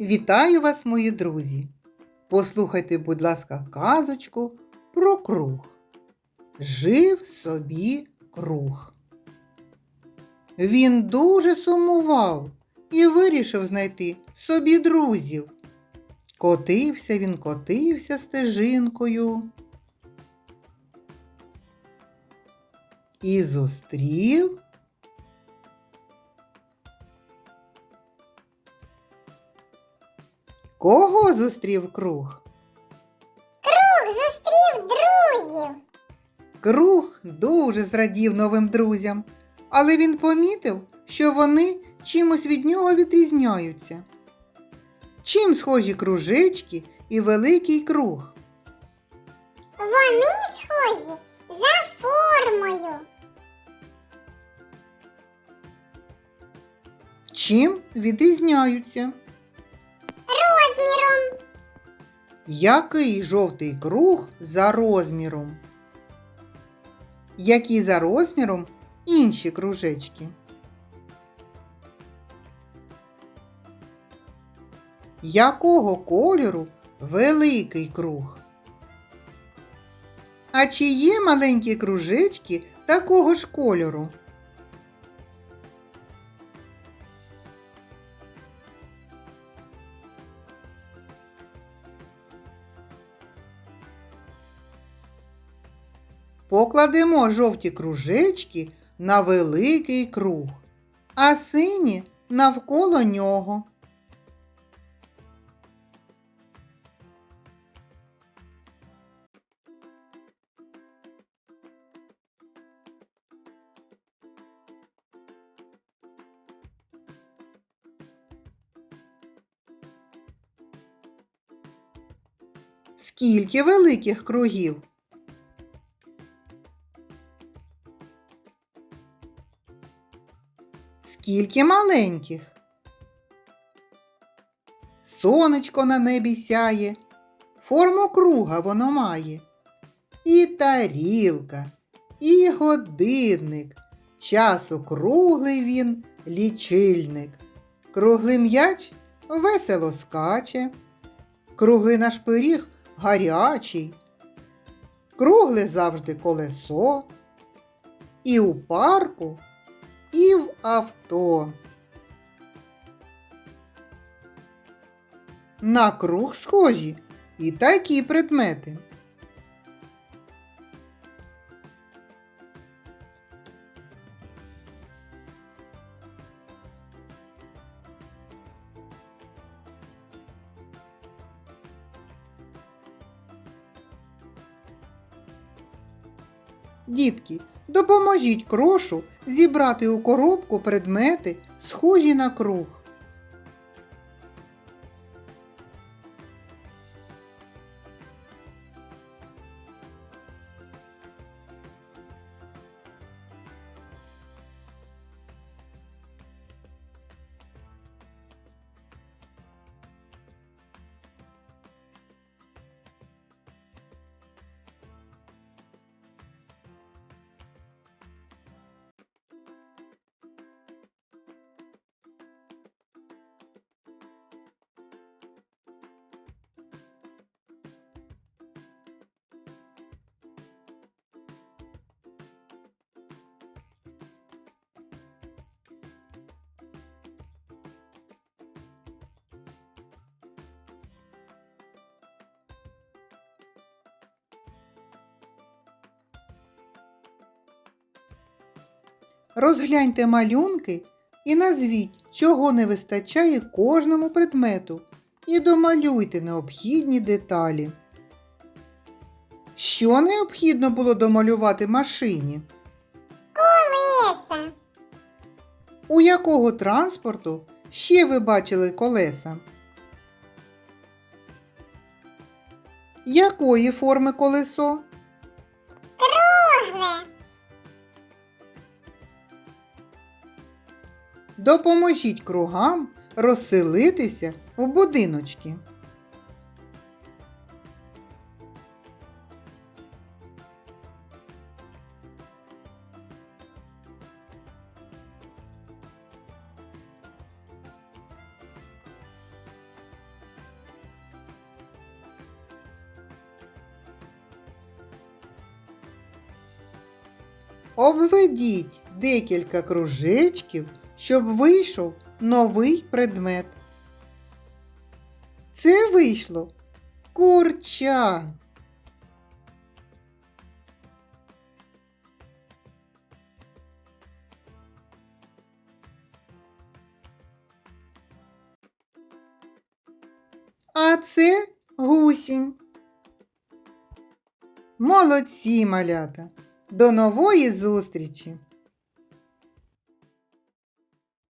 Вітаю вас, мої друзі! Послухайте, будь ласка, казочку про круг. Жив собі круг. Він дуже сумував і вирішив знайти собі друзів. Котився він, котився стежинкою. І зустрів Кого зустрів круг? Круг зустрів друзів. Круг дуже зрадів новим друзям, але він помітив, що вони чимось від нього відрізняються. Чим схожі кружечки і великий круг? Вони схожі за формою. Чим відрізняються? Який жовтий круг за розміром? Які за розміром інші кружечки? Якого кольору великий круг? А чи є маленькі кружечки такого ж кольору? Покладемо жовті кружечки на великий круг, а сині навколо нього. Скільки великих кругів? Скільки маленьких? Сонечко на небі сяє, форму круга воно має. І тарілка, і годинник, часу круглий він лічильник. Круглий м'яч весело скаче, круглий наш пиріг гарячий, кругле завжди колесо, і у парку і в авто. На круг схожі і такі предмети. Дітки, допоможіть крошу зібрати у коробку предмети, схожі на круг. Розгляньте малюнки і назвіть, чого не вистачає кожному предмету, і домалюйте необхідні деталі. Що необхідно було домалювати машині? Колеса. У якого транспорту ще ви бачили колеса? Якої форми колесо? Кругле. Допоможіть кругам розселитися в будиночки. Обведіть декілька кружечків щоб вийшов новий предмет. Це вийшло курча. А це гусінь. Молодці, малята! До нової зустрічі!